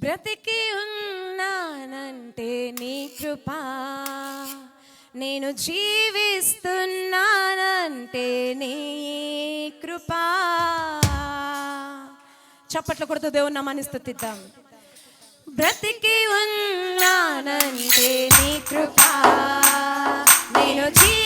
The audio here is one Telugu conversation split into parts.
బ్రతికి ఉన్నానంటే నీ కృప. నేను జీవిస్తున్నానంటే నీ కృప. చప్పట్లు కొడుతూ దేవుని నామాన్ని స్థుతిద్దాం. బ్రతికి ఉన్నానంటే నీ కృప. నేను జీ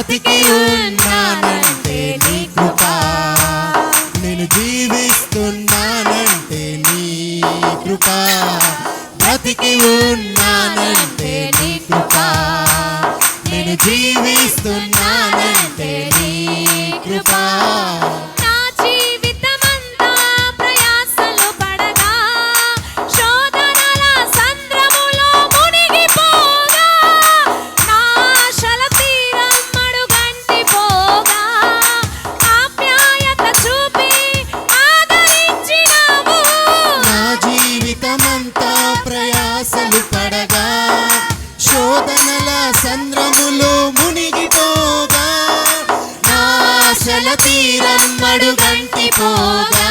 బ్రతికి ఉన్నానంటే నీ కృప. నేను జీవిస్తున్నానంటే నీ కృప. బ్రతికి ఉన్నానంటే నీ కృప. నేను జీవిస్తున్నానంటే నీ కృప. తీరం మడుగంటి పోగా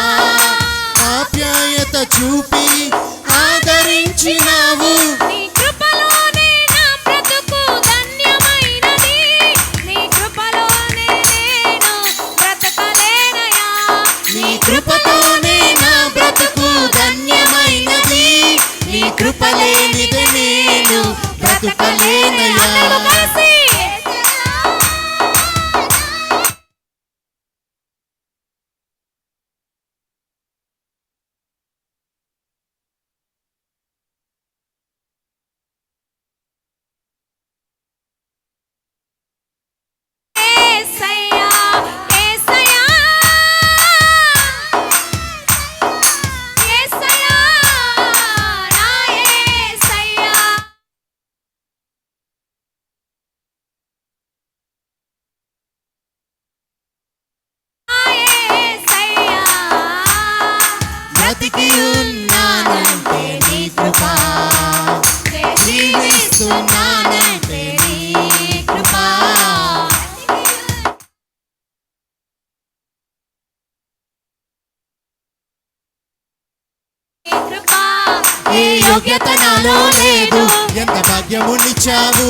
యోగ్యత నాలో లేదు ఎంత భాగ్యమునిచ్చావు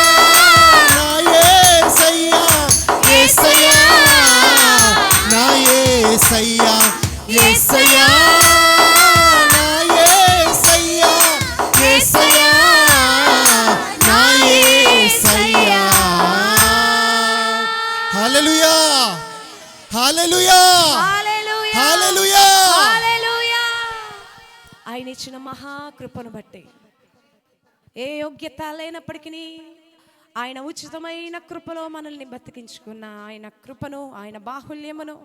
ఆయన ఇచ్చిన మహాకృపను బట్టి ఏ యోగ్యత లేనప్పటికీ ఆయన ఉచితమైన కృపలో మనల్ని బతికించుకున్న ఆయన కృపను ఆయన బాహుల్యమును